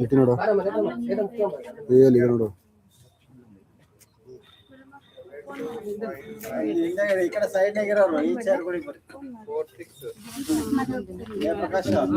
ಇಟ್ಟು ನೋಡು ಏನ್ ಈಗ ನೋಡು ಈ ಕಡೆ ಸೈಡ್ ಇರೋರು ಈ ಪ್ರಕಾಶ್ ಸೈಡ್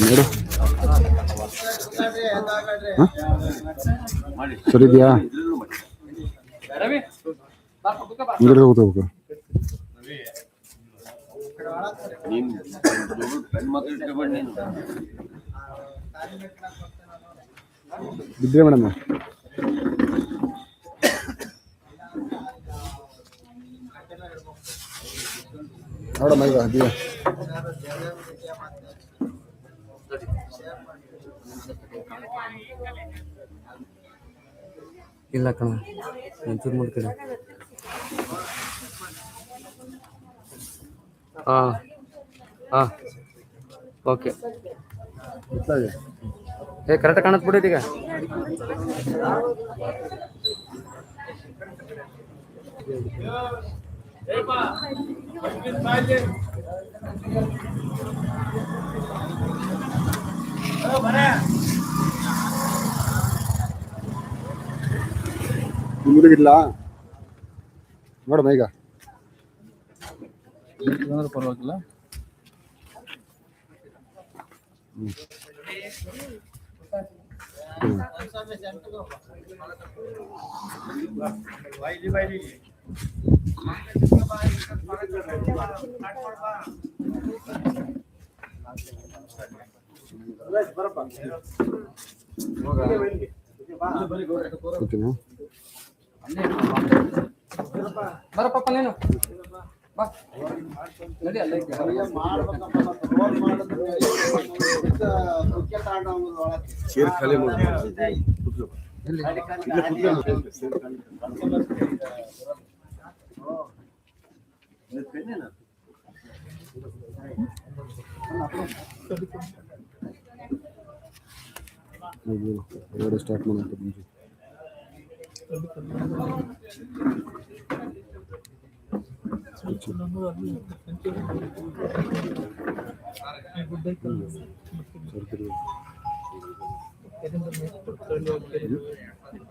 ನೋಡು. ಸರಿ ಇದೆಯಾ ಹಿಂಗಡೆ ಹೋಗ್ಬೇಕು ಬಿದ್ದರೆ ಮೇಡಮ್. ನೋಡಮ್ಮ ಈಗ ಇದೆಯಾ ಇಲ್ಲ ಕಣ ಒಂಚೂರು ಮಾಡ್ಕಡೆ ಹಾಂ ಹಾಂ ಓಕೆ. ಏ ಕರೆಕ್ಟ್ ಕಾಣತ್ ಬಿಡಿ ಈಗ ನಿಮ್ಮದಿಗಿಲ್ಲ ನೋಡಮ್ಮ ಈಗ ಪರವಾಗಿಲ್ಲ ಓಕೆನಾ ಬರಪ್ಪ ನೀನು. ಬಾ. ನಡಿ ಅಲ್ಲ. ಚೇರ್ ಖಾಲಿ ಮಾಡಿ. ఎవరు స్టార్ట్ మన నుంచి సరిపోయింది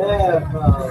Yeah.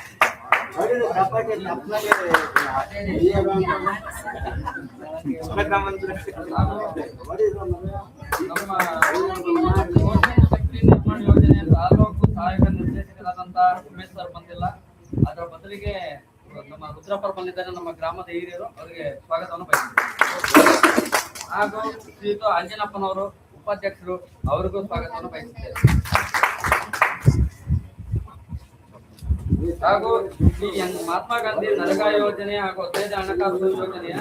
ಶಕ್ತಿ ನಿರ್ಮಾಣ ಯೋಜನೆ ತಾಲೂಕು ಸಹಾಯಕ ನಿರ್ದೇಶಕರಾದಂತ ಉಮೇಶ್ ಸರ್ ಬಂದಿಲ್ಲ ಅದರ ಬದಲಿಗೆ ನಮ್ಮ ರುದ್ರಪ್ಪರ್ ಬಂದಿದ್ದಾರೆ ನಮ್ಮ ಗ್ರಾಮದ ಹಿರಿಯರು ಅವರಿಗೆ ಸ್ವಾಗತವನ್ನು ಬಯಸುತ್ತೇವೆ ಹಾಗೂ ಶ್ರೀಯುತ ಅಂಜನಪ್ಪನವರು ಉಪಾಧ್ಯಕ್ಷರು ಅವರಿಗೂ ಸ್ವಾಗತವನ್ನು ಬಯಸುತ್ತೇವೆ. ಹಾಗೂ ಈ ಮಹಾತ್ಮ ಗಾಂಧಿ ನರೇಗಾ ಯೋಜನೆ ಹಾಗೂ ಹದಿನೈದು ಹಣಕಾಸು ಯೋಜನೆಯ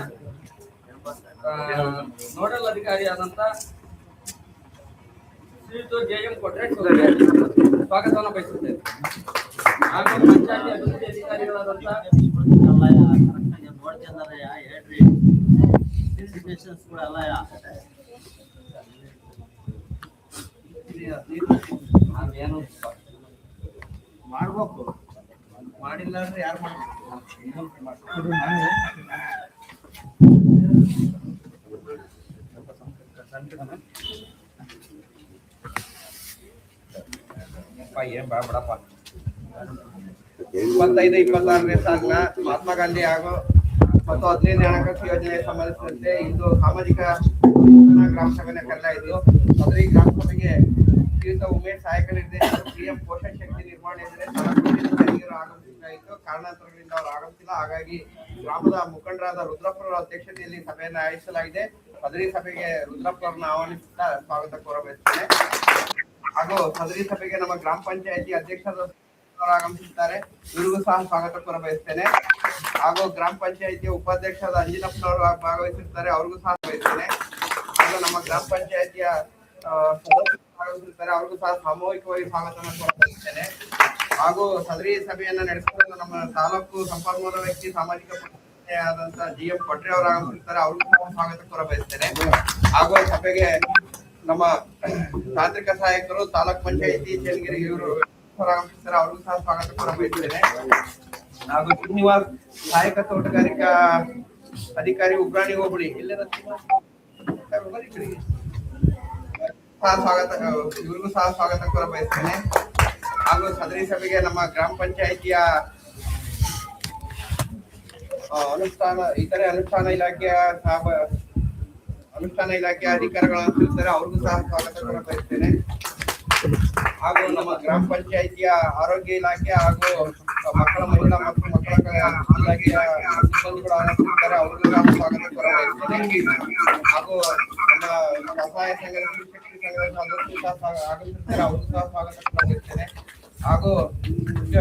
ನೋಡಲ್ ಅಧಿಕಾರಿಯಾದಂತ ಶ್ರೀಯುತ ಜೆ ಎಂ ಕೊಟ್ರೇಶ್ ಅವರಿಗೆ ಸ್ವಾಗತವನ್ನು ಬಯಸುತ್ತೇವೆ. ಹಾಗೂ ಪಂಚಾಯತಿ ಅಭಿವೃದ್ಧಿ ಅಧಿಕಾರಿಗಳಾದಂತ ಅದೇನು ಮಾಡ್ಬೇಕು ಮಾಡಿಲ್ಲ ಅಂದ್ರೆ ಯಾರು ಏನ್ ಬೇಡ ಬಿಡಪ್ಪ. ಇಪ್ಪತ್ತೈದು, ಇಪ್ಪತ್ತಾರನೇ ಸಾಲಿನ ಮಹಾತ್ಮ ಗಾಂಧಿ ಹಾಗೂ ಮತ್ತು ಹದಿನೈದು ಹಣಕಾಸು ಯೋಜನೆಗೆ ಸಂಬಂಧಿಸಿದಂತೆ ಇಂದು ಸಾಮಾಜಿಕ ಗ್ರಾಮ ಸಭೆಯನ್ನು ಕರೆಲಾಯಿತು ಅದರ ಈ ಗ್ರಾಮ ಸಭೆಗೆ ಶ್ರೀಯುತ ಉಮೇಶ್ ಸಹಾಯಕ ನಿರ್ದೇಶಕ ಪಿಎಂ ಪೋಷಣ ಶಕ್ತಿ ನಿರ್ಮಾಣ ಎಂದರೆ ಸಲಹೆಗಳಿಂದ ಆಗಮಿಸಬೇಕಾಯಿತು ಕಾರಣಾಂತರಗಳಿಂದ ಅವರು ಆಗುತ್ತಿಲ್ಲ ಹಾಗಾಗಿ ಗ್ರಾಮದ ಮುಖಂಡರಾದ ರುದ್ರಪ್ಪರವರ ಅಧ್ಯಕ್ಷತೆಯಲ್ಲಿ ಸಭೆಯನ್ನು ಆಯೋಜಿಸಲಾಗಿದೆ. ಸದರಿ ಸಭೆಗೆ ರುದ್ರಪ್ಪರನ್ನು ಆಹ್ವಾನಿಸುತ್ತಾ ಸ್ವಾಗತ ಕೋರಬಯಸುತ್ತೇನೆ ಹಾಗೂ ಸದರಿ ಸಭೆಗೆ ನಮ್ಮ ಗ್ರಾಮ ಪಂಚಾಯತಿ ಅಧ್ಯಕ್ಷರ ಆಗಮಿಸಿದ್ದಾರೆ ಇವರಿಗೂ ಸಹ ಸ್ವಾಗತ ಕೋರ ಬಯಸ್ತೇನೆ ಹಾಗೂ ಗ್ರಾಮ ಪಂಚಾಯತಿಯ ಉಪಾಧ್ಯಕ್ಷರಾದ ಅಂಜಿನಪ್ಪನವರು ಭಾಗವಹಿಸಿರ್ತಾರೆ. ಅವ್ರಿಗೂ ಸಹ ಬಯಸ್ತೇನೆ ಹಾಗೂ ನಮ್ಮ ಗ್ರಾಮ ಪಂಚಾಯತಿಯ ಸದಸ್ಯರು ಭಾಗವಹಿಸಿರ್ತಾರೆ. ಅವ್ರಿಗೂ ಸಹ ಸಾಮೂಹಿಕವಾಗಿ ಸ್ವಾಗತವನ್ನು ಕೋರ ಬಯಸ್ತೇನೆ ಹಾಗೂ ಸದರಿ ಸಭೆಯನ್ನ ನಡೆಸಿಕೊಂಡು ನಮ್ಮ ತಾಲೂಕು ಸಂಪನ್ಮೂಲ ವ್ಯಕ್ತಿ ಸಾಮಾಜಿಕ ಆದಂತ ಜಿ ಎಂ ಕೊಟ್ರೆ ಅವರು ಆಗಮಿಸುತ್ತಾರೆ ಅವ್ರಿಗೂ ಸ್ವಾಗತ ಕೋರ ಬಯಸ್ತೇನೆ. ಹಾಗೂ ಸಭೆಗೆ ನಮ್ಮ ತಾಂತ್ರಿಕ ಸಹಾಯಕರು, ತಾಲೂಕ್ ಪಂಚಾಯಿತಿ ಚನ್ನಗಿರಿ ಇವರು ಆಗಮಿಸುತ್ತಾರೆ ಅವ್ರಿಗೂ ಸಹ ಸ್ವಾಗತ ಕೋರ ಬಯಸ್ತೇನೆ. ಹಾಗೂ ಶ್ರೀನಿವಾಸ್ ಸಹಾಯಕ ತೋಟಗಾರಿಕಾ ಅಧಿಕಾರಿ ಉಗ್ರಾಣಿ ಹೋಬಳಿ, ಇಲ್ಲೆಲ್ಲ ಸ್ವಾಗತ, ಇವ್ರಿಗೂ ಸಹ ಸ್ವಾಗತ ಕೋರ ಬಯಸ್ತೇನೆ. ಹಾಗೂ ಸದರಿ ಸಭೆಗೆ ನಮ್ಮ ಗ್ರಾಮ ಪಂಚಾಯಿತಿಯ ಅನುಷ್ಠಾನ, ಇತರೆ ಅನುಷ್ಠಾನ ಇಲಾಖೆಯ ಅನುಷ್ಠಾನ ಇಲಾಖೆಯ ಅಧಿಕಾರಿಗಳನ್ನು ತಿಳಿಸಿದರೆ ಅವ್ರಿಗೂ ಸಹ ಸ್ವಾಗತ ಬಯಸ್ತೇನೆ ಹಾಗೂ ನಮ್ಮ ಗ್ರಾಮ ಪಂಚಾಯಿತಿಯ ಆರೋಗ್ಯ ಇಲಾಖೆ ಹಾಗೂ ಮಕ್ಕಳ ಮಹಿಳಾ ಮತ್ತು ಮಕ್ಕಳ ಇಲಾಖೆಯ ಸಿಬ್ಬಂದಿಗಳು ಆಗಮಿಸಿದ್ದಾರೆ ಅವ್ರಿಗೂ ಸಹ ಸ್ವಾಗತ ಬಯಸ್ತೇನೆ ಹಾಗೂ ನಮ್ಮ ಸಹಾಯ ಸಂಘದ ಶಕ್ತಿ ಸಂಘದ ಸದಸ್ಯರು ಸಹ ಸ್ವಾಗತ ಕೋರ ಹಾಗೂ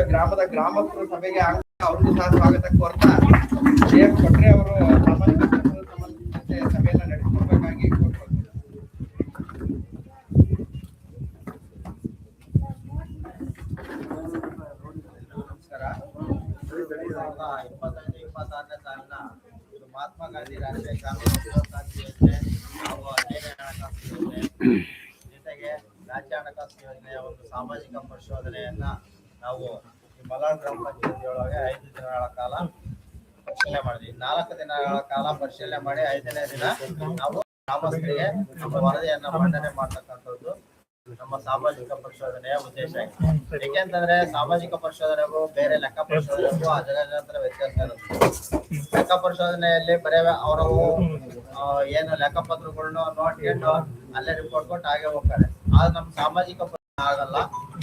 ಗ್ರಾಮದ ಗ್ರಾಮಸ್ಥರು ಸಭೆಗೆ ಅವ್ರಿಗೂ ಸಹ ಸ್ವಾಗತ ಕೋರ್ತಾ ಕೊಟ್ರೆ ಅವರು ಸಾಮಾಜಿಕ ಸಂಬಂಧಿಸಿದಂತೆ ಸಭೆಯನ್ನ ನಡೆಸಿಕೊಡ್ಬೇಕಾಗಿ ಕೋರ್ಕೊಳ್ತೀನಿ ನಮಸ್ಕಾರ. ಇಪ್ಪತ್ತೈದು ಇಪ್ಪತ್ತಾರನೇ ಇದು ಮಹಾತ್ಮ ಗಾಂಧಿ ರಾಷ್ಟ್ರೀಯ ಗ್ರಾಮೀಣ ಯೋಜನೆ ಹಾಗೂ ಹದಿನೈದನೇ ಹಣಕಾಸು ಯೋಜನೆ. ಜೊತೆಗೆ ರಾಜ್ಯ ಹಣಕಾಸು ಯೋಜನೆಯ ಒಂದು ಸಾಮಾಜಿಕ ಪರಿಶೋಧನೆಯನ್ನ ನಾವು ಈ ಮಲಾಡ್ ಗ್ರಾಮ ಪಂಚಾಯತಿಯೊಳಗೆ ಐದು ದಿನಗಳ ಕಾಲ ಪರಿಶೀಲನೆ ಮಾಡಿದ್ವಿ. ನಾಲ್ಕು ದಿನಗಳ ಕಾಲ ಪರಿಶೀಲನೆ ಮಾಡಿ ಐದನೇ ದಿನ ನಾವು ಗ್ರಾಮಸ್ಥರಿಗೆ ವರದಿಯನ್ನ ಮಂಡನೆ ಮಾಡ್ತಕ್ಕಂಥದ್ದು. ನಮ್ಮ ಸಾಮಾಜಿಕ ಪರಿಶೋಧನೆಯ ಉದ್ದೇಶ ಆಗಿದೆ ಏಕೆಂತಂದ್ರೆ ಸಾಮಾಜಿಕ ಪರಿಶೋಧನೆಗೂ ಬೇರೆ ಲೆಕ್ಕ ಪರಿಶೋಧನೆಗೂ ಅಜಗಜಾಂತರ ವ್ಯತ್ಯಾಸ ಇರುತ್ತೆ. ಲೆಕ್ಕ ಪರಿಶೋಧನೆಯಲ್ಲಿ ಬರೇ ಅವರು ಏನು ಲೆಕ್ಕಪತ್ರಗಳನ್ನ ನೋಡ್ಕೊಂಡು ಅಲ್ಲೇ ರಿಪೋರ್ಟ್ ಕೊಟ್ಟು ಹಾಗೆ ಹೋಗ್ತಾರೆ. ಆದ್ರೆ ನಮ್ಮ ಸಾಮಾಜಿಕ ಆಗಲ್ಲ.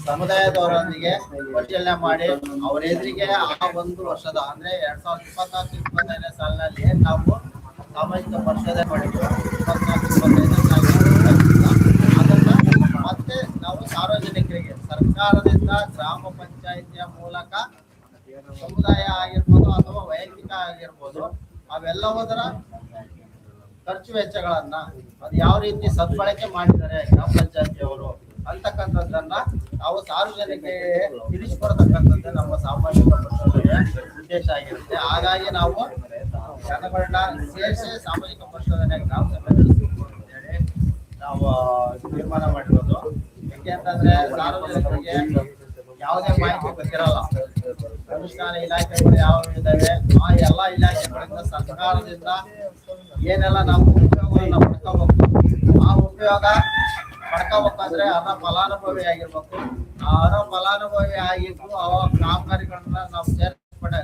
ಸಮುದಾಯದವರೊಂದಿಗೆ ಪರಿಶೀಲನೆ ಮಾಡಿ ಅವ್ರ ಎದುರಿಗೆ ಆ ಒಂದು ವರ್ಷದ, ಅಂದ್ರೆ ಎರಡ್ ಸಾವಿರದ ಇಪ್ಪತ್ನಾಲ್ಕು, ಇಪ್ಪತ್ತೈದನೇ ಸಾಲಿನಲ್ಲಿ ನಾವು ಸಾಮಾಜಿಕ ಪರಿಶೋಧನೆ ಮಾಡಿದ್ವಿ. ಇಪ್ಪತ್ನಾಲ್ಕು, ಇಪ್ಪತ್ತೈದನೇ ಸಾಲಿನ ಅದನ್ನ ಮತ್ತೆ ನಾವು ಸಾರ್ವಜನಿಕರಿಗೆ, ಸರ್ಕಾರದಿಂದ ಗ್ರಾಮ ಪಂಚಾಯಿತಿಯ ಮೂಲಕ ಸಮುದಾಯ ಆಗಿರ್ಬೋದು ಅಥವಾ ವೈಯಕ್ತಿಕ ಆಗಿರ್ಬೋದು, ಅವೆಲ್ಲವುದರ ಖರ್ಚು ವೆಚ್ಚಗಳನ್ನ ಅದು ಯಾವ ರೀತಿ ಸದ್ಬಳಕೆ ಮಾಡಿದ್ದಾರೆ ಗ್ರಾಮ ಪಂಚಾಯತಿಯವರು ಅಂತಕ್ಕಂಥದ್ದನ್ನ ನಾವು ಸಾರ್ವಜನಿಕರಿಗೆ ತಿಳಿಸ್ಕೊಡ್ತಕ್ಕಂಥದ್ದೇ ನಮ್ಮ ಸಾಮಾಜಿಕ ಉದ್ದೇಶ ಆಗಿರುತ್ತೆ. ಹಾಗಾಗಿ ನಾವು ಜನಗಳನ್ನ ಸೇರಿಸಿ ಸಾಮಾಜಿಕ ಪರಿಶೋಧನೆ ಗ್ರಾಮ ಸಭೆ ನಡೆಸಬೇಕು ಅಂತೇಳಿ ನಾವು ತೀರ್ಮಾನ ಮಾಡಿರೋದು. ಯಾಕೆ ಅಂತಂದ್ರೆ ಸಾರ್ವಜನಿಕರಿಗೆ ಯಾವುದೇ ಮಾಹಿತಿ ಗೊತ್ತಿರಲ್ಲ. ಅನುಷ್ಠಾನ ಇಲಾಖೆಗಳು ಯಾವ ಇದಾವೆ? ಆ ಎಲ್ಲಾ ಇಲಾಖೆಗಳಿಂದ ಸರ್ಕಾರದಿಂದ ಏನೆಲ್ಲ ನಾವು ಉಪಯೋಗಗಳನ್ನ ಪಡ್ಕೋಬೇಕು? ಆ ಉಪಯೋಗ ಪಡ್ಕೋಬೇಕಂದ್ರೆ ಅದ ಫಲಾನುಭವಿ ಆಗಿರ್ಬೇಕು ಆ ಫಲಾನುಭವಿ ಆಗಿದ್ದು ಅವ ಕಾಮಗಾರಿಗಳನ್ನ ನಾವು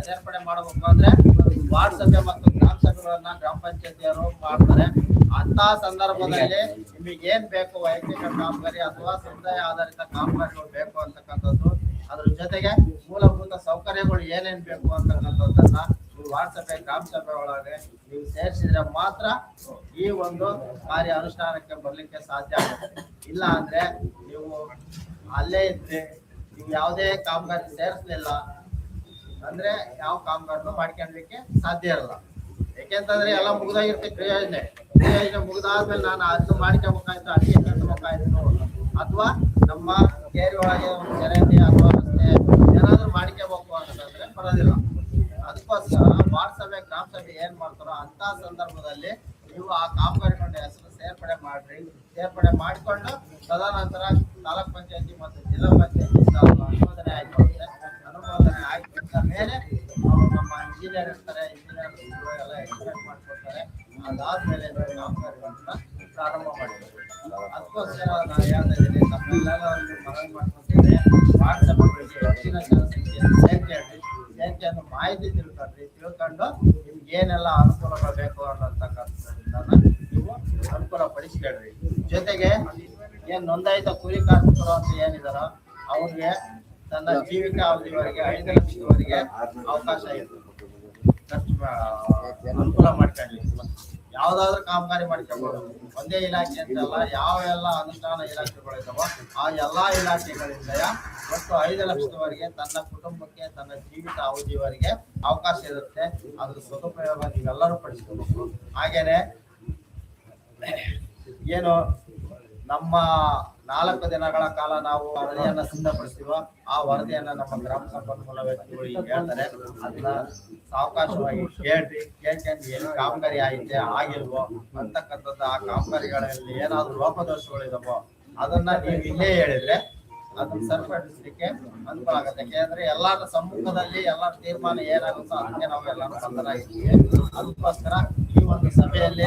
ಸೇರ್ಪಡೆ ಮಾಡಬೇಕು ಅಂದ್ರೆ ವಾರ್ಡ್ ಸಭೆ ಮತ್ತು ಗ್ರಾಮ ಸಭೆಗಳನ್ನ ಗ್ರಾಮ ಪಂಚಾಯತಿಯವರು ಮಾಡ್ತಾರೆ. ಅಂತ ಸಂದರ್ಭದಲ್ಲಿ ನಿಮಗೆ ಏನ್ ಬೇಕು, ವೈಯಕ್ತಿಕ ಕಾಮಗಾರಿ ಅಥವಾ ಸಮುದಾಯ ಆಧಾರಿತ ಕಾಮಗಾರಿಗಳು ಬೇಕು ಅಂತಕ್ಕಂಥದ್ದು, ಅದ್ರ ಜೊತೆಗೆ ಮೂಲಭೂತ ಸೌಕರ್ಯಗಳು ಏನೇನ್ ಬೇಕು ಅಂತಕ್ಕಂಥದ್ದನ್ನ ನೀವು ವಾರ್ಡ್ ಸಭೆ ಗ್ರಾಮ ಸಭೆ ಒಳಗೆ ನೀವು ಸೇರಿಸಿದ್ರೆ ಮಾತ್ರ ಈ ಒಂದು ಕಾರ್ಯ ಅನುಷ್ಠಾನಕ್ಕೆ ಬರ್ಲಿಕ್ಕೆ ಸಾಧ್ಯ ಆಗುತ್ತೆ. ಇಲ್ಲ ಅಂದ್ರೆ ನೀವು ಅಲ್ಲೇ ಇದ್ರೆ ನೀವು ಯಾವುದೇ ಕಾಮಗಾರಿ ಸೇರಿಸ್ಲಿಲ್ಲ ಅಂದ್ರೆ ಯಾವ ಕಾಮಗಾರನು ಮಾಡ್ಕೊಳ್ಲಿಕ್ಕೆ ಸಾಧ್ಯ ಇರಲ್ಲ. ಯಾಕೆಂತಂದ್ರೆ ಎಲ್ಲ ಮುಗ್ದಾಗಿರ್ತೈತೆ ಕ್ರಿಯೋಜನೆ ಕ್ರಿಯೋಜನೆ ಮುಗ್ದಾದ್ಮೇಲೆ ನಾನು ಅದು ಮಾಡ್ಕೋಬೇಕಾಯ್ತು ಅಡಿಗೆ ಕಟ್ಟಬೇಕಾಯ್ತು ಅಥವಾ ನಮ್ಮ ಕೇರಿ ಒಳಗೆ ಚರಂಡಿ ಅಥವಾ ರಸ್ತೆ ಏನಾದ್ರು ಮಾಡ್ಕೋಬೇಕು ಅಂತಂದ್ರೆ ಬರೋದಿಲ್ಲ. ಅದಕ್ಕೋಸ್ಕರ ವಾರ್ಡ್ ಸಭೆ ಗ್ರಾಮ ಸಭೆ ಏನ್ ಮಾಡ್ತಾರೋ ಅಂತ ಸಂದರ್ಭದಲ್ಲಿ ನೀವು ಆ ಕಾಮಗಾರಿಗಳ ಹೆಸರು ಸೇರ್ಪಡೆ ಮಾಡ್ರಿ. ಸೇರ್ಪಡೆ ಮಾಡಿಕೊಂಡು ತದನಂತರ ತಾಲೂಕ್ ಪಂಚಾಯತಿ ಮತ್ತು ಜಿಲ್ಲಾ ಪಂಚಾಯತಿ ಅನುಮೋದನೆ ಆಗಿರುತ್ತೆ ಅನುಮೋದನೆ ಆಗಿದ್ದ ಮೇಲೆ ನಮ್ಮ ಇಂಜಿನಿಯರ್ ಇರ್ತಾರೆ ಇಂಜಿನಿಯರ್ ಎಲ್ಲ ಎಕ್ಸ್ಪೆಕ್ಟ್ ಮಾಡ್ಕೊಡ್ತಾರೆ. ಅದಾದ್ಮೇಲೆ ನಾವು ಪ್ರಾರಂಭ ಮಾಡಿದ್ದೀವಿ ಅದಕ್ಕೋಸ್ಕರ ನಾನು ಹೇಳ್ತಾ ಇದ್ದೀನಿ ನಮ್ಮೆಲ್ಲ ಒಂದು ಮನವಿ ಮಾಡ್ಕೊತೀನಿ ವಾಟ್ಸಪ್ಗಳಿಗೆ ಹೆಚ್ಚಿನ ಜನಸಂಖ್ಯೆಯನ್ನು ಸೇರ್ಕೊಳ್ಳಿ ಅನ್ನೋ ಮಾಹಿತಿ ತಿಳ್ಕೊಂಡ್ರಿ, ತಿಳ್ಕೊಂಡು ನಿಮ್ಗೆ ಏನೆಲ್ಲ ಅನುಕೂಲಗಳು ಬೇಕು ಅನ್ನತಕ್ಕಂಥದ್ದನ್ನ ನೀವು ಅನುಕೂಲ ಪಡಿಸ್ಕೊಳ್ರಿ ಜೊತೆಗೆ ಏನು ನೋಂದಾಯಿತ ಕೂಲಿ ಕಾರ್ಮಿಕರು ಅಂತ ಏನಿದಾರೋ, ಅವ್ರಿಗೆ ತನ್ನ ಜೀವಿಕಾ ಅವಧಿವರೆಗೆ, ಐದು ಲಕ್ಷದವರೆಗೆ ಅವಕಾಶ ಇದೆ. ಅನುಕೂಲ ಮಾಡ್ಕೊಳ್ಳಿ ಯಾವ್ದಾದ್ರು ಕಾಮಗಾರಿ ಮಾಡ್ಕೋಬಹುದು ಒಂದೇ ಇಲಾಖೆ ಅಂತಲ್ಲ ಯಾವ ಎಲ್ಲ ಅನುಷ್ಠಾನ ಇಲಾಖೆಗಳಿದ್ದಾವೋ ಆ ಎಲ್ಲಾ ಇಲಾಖೆಗಳಿಂದ ಒಟ್ಟು ಐದು ಲಕ್ಷದವರೆಗೆ ತನ್ನ ಕುಟುಂಬಕ್ಕೆ, ತನ್ನ ಜೀವಿತ ಅವಧಿವರೆಗೆ ಅವಕಾಶ ಇರುತ್ತೆ. ಅದ್ರ ಸದುಪಯೋಗ ನೀವೆಲ್ಲರೂ ಪಡಿಸ್ಕೋಬೇಕು. ಹಾಗೇನೆ, ಏನು ನಮ್ಮ ನಾಲ್ಕು ದಿನಗಳ ಕಾಲ ನಾವು ವರದಿಯನ್ನ ಸಿದ್ಧಪಡಿಸ್ತೀವೋ, ಆ ವರದಿಯನ್ನ ನಮ್ಮ ಗ್ರಾಮ ಸಂಪನ್ಮೂಲ ವ್ಯಕ್ತಿಗಳು ಹೇಳ್ತಾರೆ. ಅದನ್ನ ಸಾವಕಾಶವಾಗಿ ಕೇಳ್ರಿ. ಕೇಳ್ಕೊಂಡು ಏನು ಕಾಮಗಾರಿ ಆಯ್ತೆ, ಆಗಿಲ್ವೋ, ಅಂತಕ್ಕಂಥದ್ದು ಆ ಕಾಮಗಾರಿಗಳಲ್ಲಿ ಏನಾದ್ರು ಲೋಪದೋಷಗಳಿದಾವೋ, ಅದನ್ನ ನೀವು ಇಲ್ಲೇ ಹೇಳಿದ್ರೆ ಅದನ್ನ ಸರಿಪಡಿಸ್ಲಿಕ್ಕೆ ಅನುಕೂಲ ಆಗುತ್ತೆ. ಯಾಕೆಂದ್ರೆ ಎಲ್ಲರ ಸಮ್ಮುಖದಲ್ಲಿ ಎಲ್ಲಾರ ತೀರ್ಮಾನ ಏನಾಗುತ್ತೋ ಅದಕ್ಕೆ ನಾವು ಎಲ್ಲರೂ ಬದ್ಧರಾಗಿರ್ತೀವಿ ಅದಕ್ಕೋಸ್ಕರ ಈ ಒಂದು ಸಭೆಯಲ್ಲಿ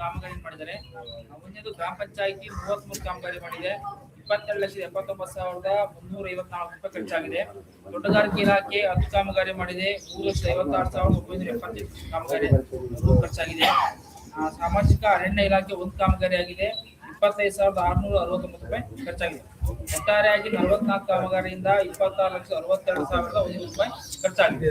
ಕಾಮಗಾರಿ ಮಾಡಿದ್ದಾರೆ. ಒಂದೇದು ಗ್ರಾಮ ಪಂಚಾಯತಿ ಮೂವತ್ಮೂರು ಕಾಮಗಾರಿ ಮಾಡಿದೆ. ಇಪ್ಪತ್ತೆರಡು ಲಕ್ಷದ ಎಪ್ಪತ್ತೊಂಬತ್ತು ಸಾವಿರದ ಮುನ್ನೂರ ಐವತ್ನಾಲ್ಕು ರೂಪಾಯಿ ಖರ್ಚಾಗಿದೆ. ತೋಟಗಾರಿಕೆ ಇಲಾಖೆ ಹತ್ತು ಕಾಮಗಾರಿ ಮಾಡಿದೆ. ಮೂರು ಲಕ್ಷದ ಐವತ್ತಾರು ಸಾವಿರದ ಒಂಬೈನೂರ ಎಪ್ಪತ್ತೆಂಟು ಕಾಮಗಾರಿ ಖರ್ಚಾಗಿದೆ. ಸಾಮಾಜಿಕ ಅರಣ್ಯ ಇಲಾಖೆ ಒಂದು ಕಾಮಗಾರಿ ಆಗಿದೆ. ಇಪ್ಪತ್ತೈದು ಸಾವಿರದ ಆರುನೂರ ಅರವತ್ತೊಂಬತ್ತು ರೂಪಾಯಿ ಖರ್ಚಾಗಿದೆ. ಒಟ್ಟಾರೆಯಾಗಿ ನಲವತ್ನಾಲ್ಕು ಕಾಮಗಾರಿಯಿಂದ ಇಪ್ಪತ್ತಾರು ಲಕ್ಷದ ಅರವತ್ತೆರಡು ಸಾವಿರದ ಒಂದು ರೂಪಾಯಿ ಖರ್ಚಾಗಿದೆ.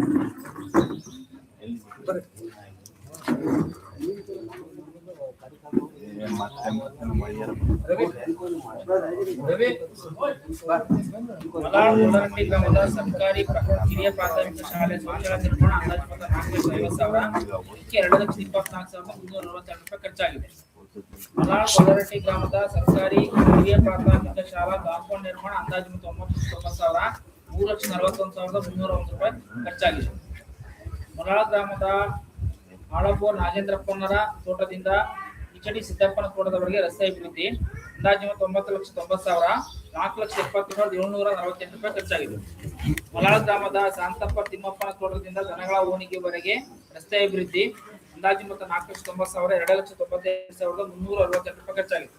ಮಲಾಳ್ ಗ್ರಾಮದ ಸರ್ಕಾರಿ ಕಿರಿಯ ಪ್ರಾಥಮಿಕ ಶಾಲೆ ಶೌಚಾಲಯ ನಿರ್ಮಾಣ ಅಂದಾಜು ಮೊತ್ತ ನಾಲ್ಕು ಐವತ್ತು ಸಾವಿರ ಇದಕ್ಕೆ ಎರಡು ಲಕ್ಷದ ಇಪ್ಪತ್ನಾಲ್ಕು ಸಾವಿರದ ಮುನ್ನೂರ ನಲವತ್ತೆರಡು ರೂಪಾಯಿ ಖರ್ಚಾಗಿದೆ ಮಲಾಳ್ ಮುಲರಟ್ಟಿ ಗ್ರಾಮದ ಸರ್ಕಾರಿ ಹಿರಿಯ ಪ್ರಾಥಮಿಕ ಶಾಲಾ ಕಾಂಪೌಂಡ್ ನಿರ್ಮಾಣ ಅಂದಾಜು ಮೊತ್ತ ಒಂಬತ್ತು ತೊಂಬತ್ತು ಸಾವಿರ ಮೂರು ಲಕ್ಷ ನಲವತ್ತೊಂದು ಸಾವಿರದ ಮುನ್ನೂರ ಒಂದು ರೂಪಾಯಿ ಖರ್ಚಾಗಿದೆ ಮೊರಾಳ ಗ್ರಾಮದ ಆಳಪೋರ್ ನಾಗೇಂದ್ರಪ್ಪನರ ತೋಟದಿಂದ ಇಚಡಿ ಸಿದ್ದಪ್ಪನ ತೋಟದವರೆಗೆ ರಸ್ತೆ ಅಭಿವೃದ್ಧಿ ಅಂದಾಜು ಮೊತ್ತ ಒಂಬತ್ತು ಲಕ್ಷ ತೊಂಬತ್ತು ಸಾವಿರ, ನಾಲ್ಕು ಲಕ್ಷ ಎಪ್ಪತ್ತು ಸಾವಿರದ ಏಳ್ನೂರ ನಲವತ್ತೆಂಟು ರೂಪಾಯಿ ಖರ್ಚಾಗಿದೆ. ಮೊಲಾಳ ಗ್ರಾಮದ ಶಾಂತಪ್ಪ ತಿಮ್ಮಪ್ಪನ ತೋಟದಿಂದ ದನಗಳ ಓಣಿಗೆವರೆಗೆ ರಸ್ತೆ ಅಭಿವೃದ್ಧಿ, ಅಂದಾಜು ಮತ್ತು ನಾಲ್ಕು ಲಕ್ಷ ತೊಂಬತ್ತು ಸಾವಿರ, ಎರಡು ಲಕ್ಷ ತೊಂಬತ್ತೈದು ಸಾವಿರದ ಮುನ್ನೂರ ಅರವತ್ತೆಂಟು ರೂಪಾಯಿ ಖರ್ಚಾಗಿದೆ.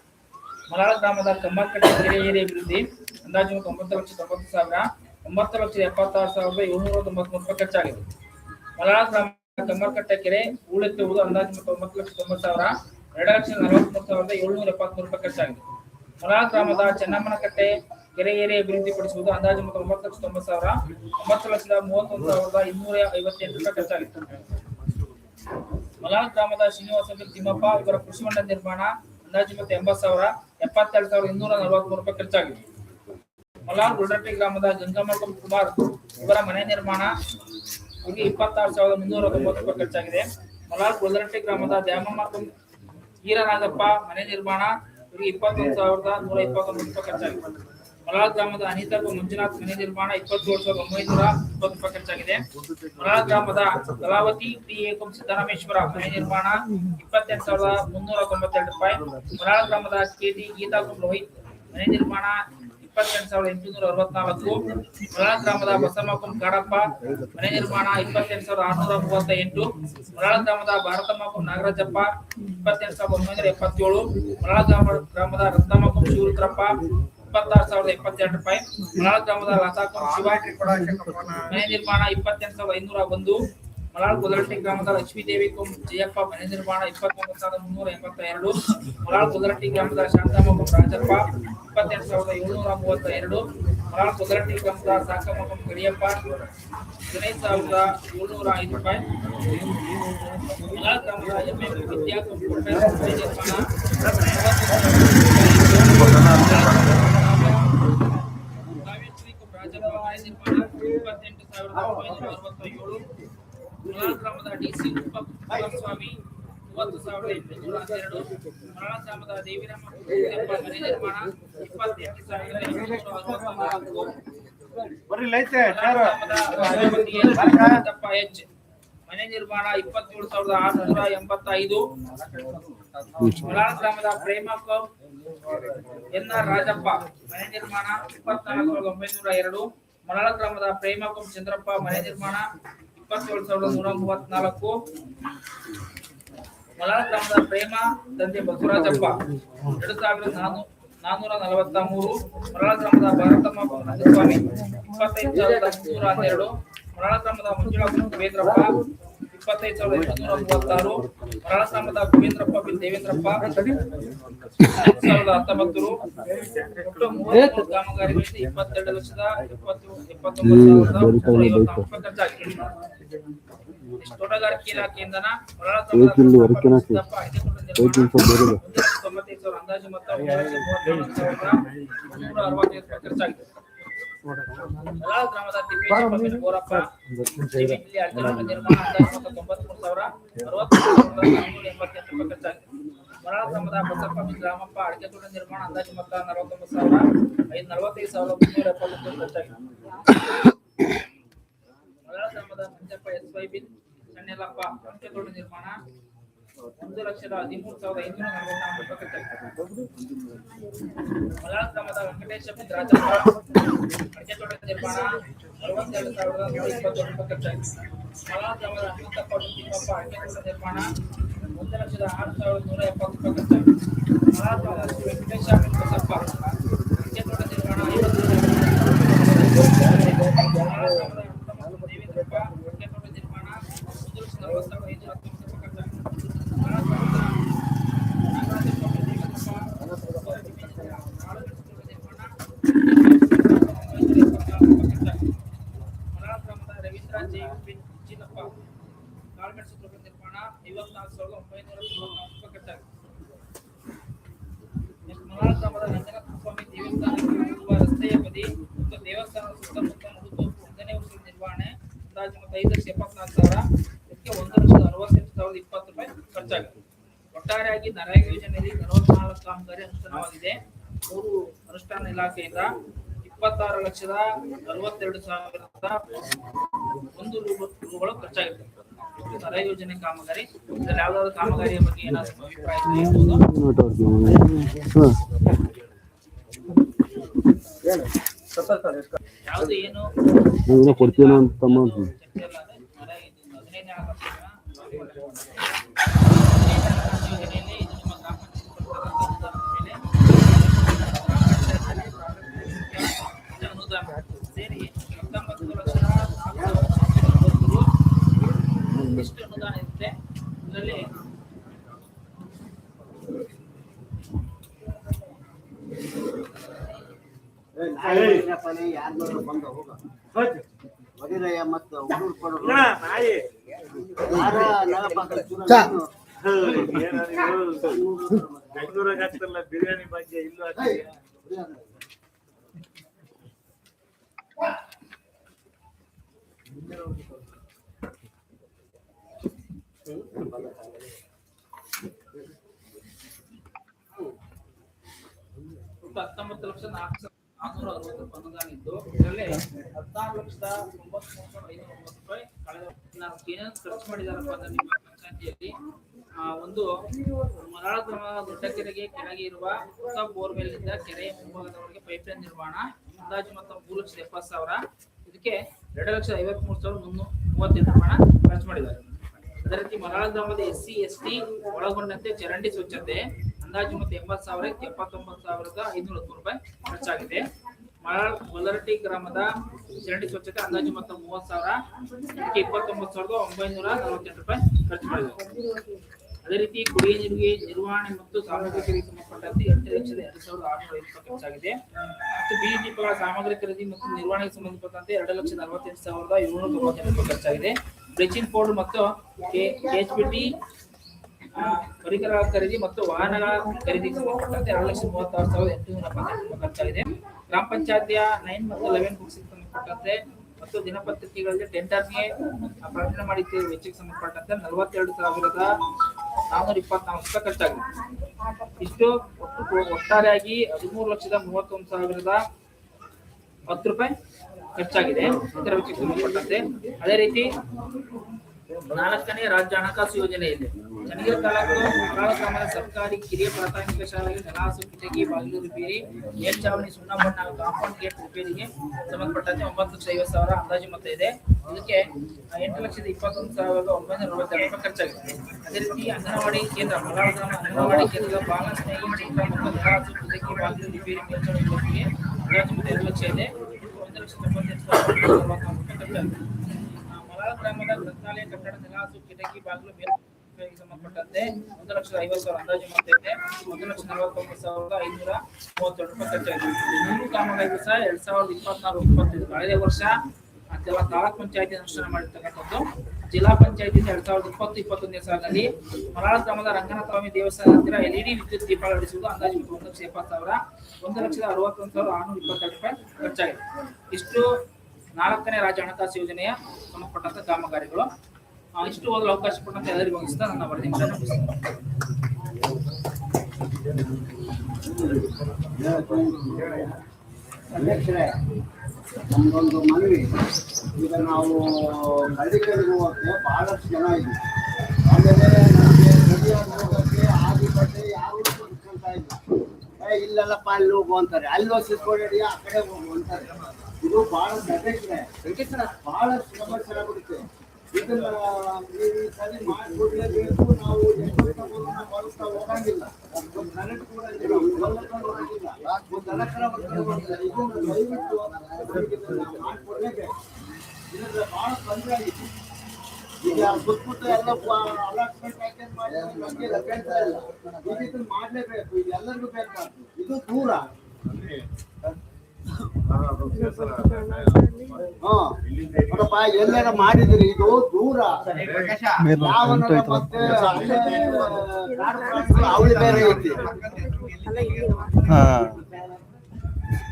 ಮಲಾಳ ಗ್ರಾಮದ ಕಮ್ಮಕಟ್ಟೆ ಕೆರೆ ಏರಿ ಅಭಿವೃದ್ಧಿ, ಅಂದಾಜು ಮೊತ್ತ ಒಂಬತ್ತು ಲಕ್ಷ ತೊಂಬತ್ತು ಸಾವಿರ, ಒಂಬತ್ತು ಲಕ್ಷ ಎಪ್ಪತ್ತಾರು ಸಾವಿರದ ಏಳ್ನೂರ ತೊಂಬತ್ಮೂರು ರೂಪಾಯಿ ಖರ್ಚಾಗಿದೆ. ಮಲಾಳ ಗ್ರಾಮದ ಕಮ್ಮಕಟ್ಟೆ ಕೆರೆ ಹೂಳೆತ್ತುವುದು ಅಂದಾಜು ಮೊತ್ತ ಒಂಬತ್ತು ಲಕ್ಷ ತೊಂಬತ್ತು ಸಾವಿರ, ಎರಡು ಲಕ್ಷ ನಲವತ್ಮೂರು ಸಾವಿರದ ಏಳ್ನೂರ ಎಪ್ಪತ್ಮೂರು ರೂಪಾಯಿ ಖರ್ಚಾಗಿದೆ. ಮಲಾಳ ಗ್ರಾಮದ ಚೆನ್ನಮ್ಮನಕಟ್ಟೆ ಕೆರೆ ಅಭಿವೃದ್ಧಿಪಡಿಸುವುದು ಅಭಿವೃದ್ಧಿ ಪಡಿಸುವುದು ಅಂದಾಜು ಮೊತ್ತ ಒಂಬತ್ತು ಲಕ್ಷ ತೊಂಬತ್ತು ಸಾವಿರ, ಒಂಬತ್ತು ಲಕ್ಷದ ಮೂವತ್ತೊಂದು ಸಾವಿರದ ಇನ್ನೂರ ಐವತ್ತೆಂಟು ರೂಪಾಯಿ ಖರ್ಚಾಗಿತ್ತು ಮಲಾಳ ಗ್ರಾಮದ ಶ್ರೀನಿವಾಸ ತಿಮ್ಮಪ್ಪ ಇವರ ಕೃಷಿ ಹೊಂಡ ನಿರ್ಮಾಣ ಅಂದಾಜು ಮತ್ತೆ ಎಂಬತ್ತು ಸಾವಿರ, ಎಪ್ಪತ್ತೆರಡು ಸಾವಿರದ ಇನ್ನೂರ ನಲವತ್ಮೂರು ರೂಪಾಯಿ ಖರ್ಚಾಗಿದೆ. ಮಲಾರ್ ಗುಲ್ಡಟ್ಟಿ ಗ್ರಾಮದ ಗಂಗಮ್ಮ ಕುಮಾರ್ ಇವರ ಮನೆ ನಿರ್ಮಾಣ ಇಲ್ಲಿ ಇಪ್ಪತ್ತಾರು ಸಾವಿರದ ಮುನ್ನೂರ ತೊಂಬತ್ತು ರೂಪಾಯಿ ಖರ್ಚಾಗಿದೆ. ಮಲಾರ್ ಗುಲ್ದರಟ್ಟಿ ಗ್ರಾಮದ ದ್ಯಾಮಮ್ಮ ಕುಂ- ಈರನಾಗಪ್ಪ ಮನೆ ನಿರ್ಮಾಣ ಇವರಿಗೆ ಇಪ್ಪತ್ತೊಂದು ಸಾವಿರದ ನೂರ ಇಪ್ಪತ್ತೊಂದು ರೂಪಾಯಿ ಖರ್ಚಾಗಿದೆ. ಮಲಾಳ ಗ್ರಾಮದ ಅನಿತಾ ಮಂಜುನಾಥ್ ಮನೆ ನಿರ್ಮಾಣ ಇಪ್ಪತ್ತೇಳು ಸಾವಿರದ ಒಂಬೈನೂರ ಇಪ್ಪತ್ತು ರೂಪಾಯಿ ಖರ್ಚಾಗಿದೆ. ಮಲಾಳ ಗ್ರಾಮದ ಕಲಾವತಿ ಪಿ ಏಕಂ ಸಿದ್ದರಾಮೇಶ್ವರ ಮನೆ ನಿರ್ಮಾಣ ಇಪ್ಪತ್ತೆಂಟು ಸಾವಿರದ ಮುನ್ನೂರ ತೊಂಬತ್ತೆರಡು ರೂಪಾಯಿ. ಮಲಾಳ ಗ್ರಾಮದ ಕೆಟಿ ಗೀತಾ ಕುಂ ರೋಹಿತ್ ಮನೆ ನಿರ್ಮಾಣ ಇಪ್ಪತ್ತೆಂಟು ಸಾವಿರದ ಎಂಟುನೂರ ಅರವತ್ನಾಲ್ಕು ಮೊಳಾಳ ಗ್ರಾಮದ ಬಸಮ್ಮಪ್ಪನ ಕಾಡಪ್ಪ, ಮನೆ ನಿರ್ಮಾಣ ಇಪ್ಪತ್ತೆಂಟು ಸಾವಿರದ ಆರುನೂರ ಮೂವತ್ತ ಎಂಟು ಮೊಳಾಳ ಗ್ರಾಮದ ಭಾರತಮ್ಮಪ್ಪನ ನಾಗರಾಜಪ್ಪ, ಇಪ್ಪತ್ತೆಂಟು ಸಾವಿರದ ಒಂಬೈನೂರ ಎಪ್ಪತ್ತೇಳು ಮೊಳಾಳ ಗ್ರಾಮ ಗ್ರಾಮದ ರತ್ನಮ್ಮಪ್ಪನ ಶಿವರುದ್ರಪ್ಪ, ಇಪ್ಪತ್ತಾರು ಸಾವಿರದ ಇಪ್ಪತ್ತೆರಡು ರೂಪಾಯಿ ಮೊಳಾಳ ಗ್ರಾಮದ ಲತಾಕಂ ಶಿವ, ಮನೆ ನಿರ್ಮಾಣ ಇಪ್ಪತ್ತೆಂಟು ಸಾವಿರದ ಐನೂರ ಒಂದು ಮಲಾಳ್ ಕುದರಟ್ಟಿ ಗ್ರಾಮದ ಲಕ್ಷ್ಮೀದೇವಿ ಕುಂ ಜಯಪ್ಪ ಮನೆ ನಿರ್ಮಾಣ ಇಪ್ಪತ್ತೊಂಬತ್ತು ಸಾವಿರದ ಮುನ್ನೂರ ಎಂಬತ್ತ ಎರಡು ಮಲಾಳ್ ಕುದರಟ್ಟಿ ಗ್ರಾಮದ ಶಾಂತಮ್ಮ ಕುಂ ರಾಜಪ್ಪ ಇಪ್ಪತ್ತೆಂಟು ಸಾವಿರದ ಏಳ್ನೂರ ಮೂವತ್ತ ಎರಡು ಮಲಾಳ್ ಕುದರಟ್ಟಿ ಗ್ರಾಮದ ಸಾಕಮ್ಮ ಕುಂ ಕರಿಯಪ್ಪ ಹದಿನೈದು ಸಾವಿರದ ಏಳ್ನೂರ ಐದು ರೂಪಾಯಿ. ಮಲಾಳ್ ಗ್ರಾಮದ ಎಮ್ಮೆ ವಿದ್ಯಾ ಕುಂ ಪ್ರೊಫೆಸರ್ ಮನೆ ನಿರ್ಮಾಣ. ಕಾವ್ಯಶ್ರೀ ಕುಂ ರಾಜಪ್ಪ ಮನೆ ನಿರ್ಮಾಣ. ಇಪ್ಪತ್ತೆಂಟು ಸಾವಿರದ ಒಂಬೈನೂರ ಅರವತ್ತೇಳು. ಮಲಾಳ್ ಗ್ರಾಮದ ಡಿಸಿ ಸ್ವಾಮಿ ಮೂವತ್ತು ಸಾವಿರದ ಎಂಟುನೂರ ಹನ್ನೆರಡು ಮಲಾಳ ಗ್ರಾಮದ ದೇವಿರಮ್ಮ ಮನೆ ನಿರ್ಮಾಣ ಇಪ್ಪತ್ತೆಂಟು ಸಾವಿರದ ಎಂಟುನೂರ ಅರವತ್ತೊಂಬತ್ತು. ಎಚ್. ಮನೆ ನಿರ್ಮಾಣ ಇಪ್ಪತ್ತೇಳು ಸಾವಿರದ ಆರುನೂರ ಎಂಬತ್ತೈದು. ಮಲಾಳ ಗ್ರಾಮದ ಪ್ರೇಮ ಎನ್ ಆರ್ ರಾಜಪ್ಪ, ಮನೆ ನಿರ್ಮಾಣ ಇಪ್ಪತ್ನಾಲ್ಕು ಸಾವಿರದ ಒಂಬೈನೂರ ಎರಡು. ಮಲಾಳ ಗ್ರಾಮದ ಪ್ರೇಮ ಚಂದ್ರಪ್ಪ, ಮನೆ ನಿರ್ಮಾಣ ಇಪ್ಪತ್ತೇಳು ಸಾವಿರದ ನೂರ ಮೂವತ್ನಾಲ್ಕು ಮಲಾಳ ಗ್ರಾಮದ ಪ್ರೇಮ ತಂದೆ ಬಸವರಾಜಪ್ಪ. ಎರಡು ಸಾವಿರದ ನಾನೂರ ನಲವತ್ತ ಮೂರು ಮರಳ ಗ್ರಾಮದ ಭಾರತಮ್ಮ ರಂಗಸ್ವಾಮಿ ಇಪ್ಪತ್ತೈದು ಸಾವಿರದ ಮುನ್ನೂರ ಹನ್ನೆರಡು. ಮರಳ ಗ್ರಾಮದ ಮಂಜುಳಾ ಕುಬೇಂದ್ರಪ್ಪ. ಇಪ್ಪತ್ತೈದು ಸಾವಿರದ ಎಂಟುನೂರ ಮೂವತ್ತಾರು. ಮರಳ ಗ್ರಾಮದ ಕುಬೇಂದ್ರಪ್ಪ ಬಿ ದೇವೇಂದ್ರಪ್ಪ. ಸಾವಿರದ ಹತ್ತೊಂಬತ್ತು. ಒಟ್ಟು ಮೂವತ್ತು ಕಾಮಗಾರಿಗಳಲ್ಲಿ ಇಪ್ಪತ್ತೆರಡು ಲಕ್ಷದ ಇಪ್ಪತ್ತು, ಇಪ್ಪತ್ತೊಂಬತ್ತು ಸಾವಿರದ ಖರ್ಚಾಗಿದೆ ತೋಟಗಾರಿಕೆ ಇಲಾಖೆಯಿಂದನ ಮರಳ ತೊಂಬತ್ತೈದು ಸಾವಿರ ಅಂದಾಜು ಮೊತ್ತ ಅರವತ್ತೈದು ರೂಪಾಯಿ ಖರ್ಚಾಗಿದೆ. ಮಲಾಳ ಗ್ರಾಮದ ಅಲ್ಟರ್ನೇಟಿವ್ ನಿರ್ಮಾಣ ಅಂದಾಜು ಮೊತ್ತ ತೊಂಬತ್ಮೂರು ಸಾವಿರ ಅರವತ್ತು ಸಾವಿರದ ನಾನ್ನೂರ ಎಂಬತ್ತೆಂಟು ರೂಪಾಯಿ ಖರ್ಚಾಗಿದೆ. ಮಲಾಳ ಗ್ರಾಮದ ಬಸಪ್ಪ ಗ್ರಾಮಪ್ಪ ಅಡಿಕೆ ತೋಟ ನಿರ್ಮಾಣ ಅಂದಾಜು ಮೊತ್ತ ನಲವತ್ತೊಂಬತ್ತು ಸಾವಿರ ಐದು ನಲವತ್ತೈದು ಸಾವಿರದ ಮುನ್ನೂರ ಎಪ್ಪತ್ತೊಂದು ಖರ್ಚಾಗಿದೆ. ಗ್ರಾಮದ ಮಂಜಪ್ಪ ಎಸ್ ವೈ ಬಿನ್ ಸಣ್ಣೆಲ್ಲಪ್ಪ ತೋಟ ನಿರ್ಮಾಣ. ಒಂದು ಲಕ್ಷದ ಹದಿಮೂರು ಸಾವಿರದ ಐನೂರ ನಲವತ್ತ ಮಲಾಳ ಗ್ರಾಮದ ವೆಂಕಟೇಶ ರಾಜಪ್ಪ ಅಡಿಕೆ ತೋಟ ನಿರ್ಮಾಣ, ನಲವತ್ತೆರಡು ಸಾವಿರದ ನೂರ ಇಪ್ಪತ್ತೊಂದು ರೂಪಾಯಿ ಮಲಾಳ ಗ್ರಾಮದ ಅನಂತಪ್ಪ ತಿಮ್ಮಪ್ಪ ಅಡಿಕೆ ತೋಟ ನಿರ್ಮಾಣ, ಒಂದು ಲಕ್ಷದ ಆರು ಸಾವಿರದ ನೂರ ಎಪ್ಪತ್ತು ರೂಪಾಯಿ ಮಲಾಳ ಗ್ರಾಮದ ಶ್ರೀ ವೆಂಕಟೇಶ ಬಸಪ್ಪ ನಿರ್ಮಾಣ, ಐವತ್ತು ಮಲಾಳ ಗ್ರಾಮದ ಹನುಮಂತಪ್ಪ ದೇವೇಂದ್ರಪ್ಪ ಅಡಿಕೆ ತೋಟ ನಿರ್ಮಾಣ ಒಂದು ಲಕ್ಷದ ಅರವತ್ತು ಸಾವಿರದ ಐನೂರ ಹತ್ತೊಂಬತ್ತು ರೂಪಾಯಿ ಖರ್ಚಾಗಿದೆ ಮಲಾಳ ಗ್ರಾಮದ ನಾಗರಾಜಪ್ಪ ದೇವೇಂದ್ರಪ್ಪ ಮರಾಳ ಗ್ರಾಮದ ರವೀಂದ್ರ ಜೈ ಚಿನ್ನಪ್ಪ ಕಾಳ್ಮೆಣಸು ತೋಟ ನಿರ್ಮಾಣ ಐವತ್ನಾಲ್ಕು ಸಾವಿರದ ಒಂಬೈನೂರ ತೊಂಬತ್ನಾಲ್ಕು ರೂಪಾಯಿ ಖರ್ಚಾಗಿದೆ ನೆಕ್ಸ್ಟ್ ಮರಾಳ ಗ್ರಾಮದ ರಂಗನಾಥ ಸ್ವಾಮಿ ದೇವಸ್ಥಾನ ಇರುವ ರಸ್ತೆಯ ಬದಿ ಮತ್ತು ದೇವಸ್ಥಾನದ ಸುತ್ತಮುತ್ತ ನಡುತೋಪು ಒಂದನೇ ವರ್ಷದ ನಿರ್ವಹಣೆ ಅಂದಾಜು ಮತ್ತು ಐದು ಲಕ್ಷ ಎಪ್ಪತ್ನಾಲ್ಕು ಸಾವಿರ ಇದಕ್ಕೆ ಒಂದು ಲಕ್ಷದ ಅರವತ್ತೆಂಟು ಸಾವಿರದ ಇಪ್ಪತ್ತು ರೂಪಾಯಿ ಖರ್ಚಾಗಿದೆ ಒಟ್ಟಾರೆಯಾಗಿ ನರೇಗಾ ಯೋಜನೆಯಲ್ಲಿ ನಲವತ್ನಾಲ್ಕು ಕಾಮಗಾರಿ ಅನುಷ್ಠಾನವಾಗಿದೆ ಮೂರು ಅನುಷ್ಠಾನ ಇಲಾಖೆಯಿಂದ ಇಪ್ಪತ್ತಾರು ಲಕ್ಷದ ಅರವತ್ತೆರಡು ಸಾವಿರದ ಒಂದು ರೂಪಾಯಿ ರೂಗಳು ಖರ್ಚಾಗಿರ್ತದೆ ನರ ಯೋಜನೆ ಕಾಮಗಾರಿ. ಇದರಲ್ಲಿ ಯಾವ್ದಾದ್ರು ಕಾಮಗಾರಿಯ ಬಗ್ಗೆ ಏನಾದ್ರು ಅಭಿಪ್ರಾಯ. ಯಾವ್ದು ಏನು ಏನೋ ಕೊಡ್ತೀನೋ ಅಂತ ಯಾರ ನಳ ಪಕ್ಕ ಚೂರು ಬೆಂಗಳೂರಾಗ ಆಗ್ತಾರಲ್ಲ ಬಿರಿಯಾನಿ ಬಗ್ಗೆ ಇಲ್ಲೂ ಹತ್ತೊಂಬತ್ತು ಲಕ್ಷ ನಾಲ್ಕು ನಾನ್ನೂರ ಅರವತ್ತು ಅನುದಾನ ಇದ್ದು, ಇದರಲ್ಲಿ ಹದಿನಾರು ಲಕ್ಷದ ಒಂಬತ್ತು ಸಾವಿರದ ಐನೂರ ಒಂಬತ್ತು ರೂಪಾಯಿ ಕಳೆದ ನಾವು ಏನೇನು ಖರ್ಚು ಮಾಡಿದಾರಪ್ಪ ಅಂದ್ರೆ ನಿಮ್ಮ ಪಂಚಾಯತಿಯಲ್ಲಿ ಒಂದು ಮರಾಳ ದೊಡ್ಡ ಕೆರೆಗೆ ಕೆಳಗೆ ಇರುವ ಹೊಸ ಬೋರ್ವೆಲ್ನಿಂದ ಕೆರೆಯ ಮುಂಭಾಗದವರೆಗೆ ಪೈಪ್ಲೈನ್ ನಿರ್ಮಾಣ, ಅಂದಾಜು ಮೊತ್ತ ಮೂರು ಲಕ್ಷದ ಎಪ್ಪತ್ತು ಸಾವಿರ. ಇದಕ್ಕೆ ಎರಡು ಲಕ್ಷದ ಐವತ್ತ್ ಮೂರು ಸಾವಿರದ ಮುನ್ನೂರ ಮೂವತ್ತೆಂಟು ಪ್ರಮಾಣ ಖರ್ಚು ಮಾಡಿದ್ದಾರೆ. ಅದೇ ರೀತಿ ಮರಾಳ ಗ್ರಾಮದ ಎಸ್ ಸಿ, ಎಸ್ ಟಿ ಒಳಗೊಂಡಂತೆ ಚರಂಡಿ ಸ್ವಚ್ಛತೆ. ಅಂದಾಜು ಮತ್ತೆ ಎಂಬತ್ತು ಸಾವಿರಕ್ಕೆ ಎಪ್ಪತ್ತೊಂಬತ್ತು ಸಾವಿರದ ಐನೂರ ಹತ್ತು ರೂಪಾಯಿ ಖರ್ಚಾಗಿದೆ. ಮರಳ ಗೊಲ್ಲರಟ್ಟಿ ಗ್ರಾಮದ ಚರಂಡಿ ಸ್ವಚ್ಛತೆ ಅಂದಾಜು ಮೊತ್ತ ಮೂವತ್ತು ಸಾವಿರ, ಇದಕ್ಕೆ ಇಪ್ಪತ್ತೊಂಬತ್ತು ಸಾವಿರದ ಒಂಬೈನೂರ ನಲವತ್ತೆಂಟು ರೂಪಾಯಿ ಖರ್ಚು ಮಾಡಿದೆ. ಅದೇ ರೀತಿ ಕುಡಿಯ ನೀರಿಗೆ ನಿರ್ವಹಣೆ ಮತ್ತು ಸಾಮಗ್ರಿಕರಿಗೆ ಸಂಬಂಧಪಟ್ಟಂತೆ ಎಂಟು ಲಕ್ಷದ ಎರಡು ಸಾವಿರದ ಆರುನೂರ ಐದು ರೂಪಾಯಿ ಖರ್ಚಾಗಿದೆ. ಮತ್ತು ಬೀದಿ ದೀಪಗಳ ಸಾಮಗ್ರಿ ಖರೀದಿ ಮತ್ತು ನಿರ್ವಹಣೆಗೆ ಸಂಬಂಧಪಟ್ಟಂತೆ ಎರಡು ಲಕ್ಷದ ನಲವತ್ತೆಂಟು ಸಾವಿರದ ಏಳ್ನೂರ ತೊಂಬತ್ತೆಂಟು ರೂಪಾಯಿ ಖರ್ಚಾಗಿದೆ. ಬ್ಲೀಚಿಂಗ್ ಪೌಡರ್ ಮತ್ತು ಎಚ್ ಪಿ ಟಿ ಪರಿಕರಗಳ ಖರೀದಿ ಮತ್ತು ವಾಹನಗಳ ಖರೀದಿಗೆ ಸಂಬಂಧಪಟ್ಟಂತೆ ಎರಡು ಲಕ್ಷದ ಮೂವತ್ತಾರು ಸಾವಿರದ ಎಂಟು ನೂರ ರೂಪಾಯಿ ಖರ್ಚಾಗಿದೆ. ಗ್ರಾಮ ಪಂಚಾಯತಿಯ ನೈನ್ ಮತ್ತು ಲೆವೆನ್ ಬುಕ್ಸ್ ಸಂಬಂಧಪಟ್ಟಂತೆ ಮತ್ತು ದಿನಪತ್ರಿಕೆಗಳಲ್ಲಿ ಟೆಂಡರ್ಗೆ ಪ್ರಕಟಣೆ ಮಾಡಿದ್ದ ವೆಚ್ಚಕ್ಕೆ ಸಂಬಂಧಪಟ್ಟಂತೆ ನಲವತ್ತೆರಡು ಸಾವಿರದ ನಾನೂರ ಇಪ್ಪತ್ನಾಲ್ಕು ರೂಪಾಯಿ ಖರ್ಚಾಗಿದೆ. ಇಷ್ಟು ಒಟ್ಟು ಒಟ್ಟಾರೆಯಾಗಿ ಹದಿಮೂರು ಲಕ್ಷದ ಮೂವತ್ತೊಂದು ಸಾವಿರದ ಹತ್ತು ರೂಪಾಯಿ ಖರ್ಚಾಗಿದೆ. ಇತರ ವೆಚ್ಚಕ್ಕೆ ಸಂಬಂಧಪಟ್ಟಂತೆ ಅದೇ ರೀತಿ ನಾಲ್ಕನೇ ರಾಜ್ಯ ಹಣಕಾಸು ಯೋಜನೆ ಇದೆ. ಚನ್ನಗಿರಿ ತಾಲೂಕು ಮರಾಳ ಗ್ರಾಮದ ಸರ್ಕಾರಿ ಕಿರಿಯ ಪ್ರಾಥಮಿಕ ಶಾಲೆಗೆ ನೆಲಹಾಸು ಕಿಟಕಿ ಬಾಗಿಲು ರಿಪೇರಿ, ಮೇಲ್ಚಾವಣಿ ಸುಣ್ಣ ಬಣ್ಣ ಕಾಂಪೌಂಡ್ ಗೇಟ್ ರಿಪೇರಿಗೆ ಸಂಬಂಧಪಟ್ಟಂತೆ ಒಂಬತ್ತು ಲಕ್ಷ ಐವತ್ತು ಸಾವಿರ ಅಂದಾಜು ಮೊತ್ತ ಇದೆ. ಇದಕ್ಕೆ ಎಂಟು ಲಕ್ಷದ ಇಪ್ಪತ್ತೊಂದು ಸಾವಿರದ ಒಂಬೈನೂರ ಅರವತ್ತೆರಡು ರೂಪಾಯಿ ಖರ್ಚಾಗಿದೆ. ಅದೇ ರೀತಿ ಅಂಗನವಾಡಿ ಕೇಂದ್ರ ಮರಾಳ ಗ್ರಾಮ ಅಂಗನವಾಡಿ ಕೇಂದ್ರದ ಬಾಲ ಸ್ನೇಹಿ ಮತ್ತು ನೆಲಹಾಸು ಕಿಟಕಿ ಬಾಗಿಲು ರಿಪೇರಿ, ಮೇಲ್ಚಾವಣಿ ಅಂದಾಜು ಮೊತ್ತ ಎರಡು ಲಕ್ಷ ಇದೆ. ಮಲಾಳ ಗ್ರಾಮದ ಬಾಗಿಲು ಸಂಬಂಧಪಟ್ಟಂತೆ ಒಂದು ಲಕ್ಷದ ಐವತ್ತು ಸಾವಿರ ಅಂದಾಜು ಒಂದು ನಲವತ್ತೊಂಬತ್ತು ಸಾವಿರದ ಐನೂರ ಮೂರು ಸಹ ಸಾವಿರದ ಇಪ್ಪತ್ತೈದು ಅನುಷ್ಠಾನ ಜಿಲ್ಲಾ ಪಂಚಾಯತಿ ಎರಡ್ ಸಾವಿರದ ಇಪ್ಪತ್ತು ಇಪ್ಪತ್ತೊಂದನೇ ಸಾಲಿನಲ್ಲಿ ಮರಾಳ ಗ್ರಾಮದ ರಂಗನಾಥ ಸ್ವಾಮಿ ದೇವಸ್ಥಾನ ಹತ್ತಿರ ಎಲ್ಇಡಿ ವಿದ್ಯುತ್ ದೀಪ ಅಳವಡಿಸುವುದು ಅಂದಾಜು ಒಂದು ಲಕ್ಷ ಸಾವಿರ ಒಂದು ಲಕ್ಷದ ಅರವತ್ತೊಂದು ಸಾವಿರದ ಆರುನೂರ ಇಪ್ಪತ್ತೆರಡು ರೂಪಾಯಿ ಖರ್ಚಾಗಿದೆ. ಇಷ್ಟು ನಾಲ್ಕನೇ ರಾಜ್ಯ ಹಣಕಾಸು ಯೋಜನೆಯ ಸಂಬಂಧಪಟ್ಟಂತ ಕಾಮಗಾರಿಗಳು. ಇಷ್ಟು ಓದಲು ಅವಕಾಶ ಕೊಟ್ಟಂತ ಎಲ್ಲರಿಗೂ ವಹಿಸ್ತಾ ನನ್ನ ವರದಿ. ಅಧ್ಯಕ್ಷರೇ ನಮ್ದೊಂದು ಮನವಿ. ಈಗ ನಾವು ಹಳ್ಳಿಗಳಿಗೆ ಹೋಗಕ್ಕೆ ಬಹಳಷ್ಟು ಜನ ಇದ್ವಿ ಆಮೇಲೆ ನಮಗೆ ನದಿಯಾಗಿ ಹೋಗಕ್ಕೆ ಆದಿ ಬಟ್ಟೆ ಯಾವ ಇಟ್ಕೊಂತ ಇಲ್ಲ ಏ ಇಲ್ಲೆಲ್ಲಪ್ಪ ಅಲ್ಲಿ ಹೋಗು ಅಂತಾರೆ. ಅಲ್ಲಿ ಹೋಗಿ ಆ ಕಡೆ ಹೋಗು ಅಂತಾರೆ. ಇದು ಬಹಳ ಅಧ್ಯಕ್ಷರೇ ಬಹಳ ಸಮಸ್ಯೆ ಆಗ್ಬಿಡುತ್ತೆ ಇದನ್ನ ಸರಿ ನಾವು ಬಳಸ್ತಾ ಹೋಗಂಗಿಲ್ಲ. ಕರೆಂಟ್ ಕೂಡ ಕೂಡ. ಇದನ್ನ ದಯವಿಟ್ಟು ಮಾಡ್ಕೊಡ್ಲೇಬೇಕು ಇದರಿಂದ ಬಹಳ ತೊಂದರೆ ಆಗಿದೆ. ಮಾಡ್ಲೇಬೇಕು ಇದು ಎಲ್ಲರಿಗೂ ಬೇಕಾಗ್ತದೆ ಇದು ದೂರ ನೋಡಪ್ಪ ಎಲ್ಲಾರ ಮಾಡಿದ್ರಿ ಇದು ದೂರ ಅವಳಿ ಬೇರೆ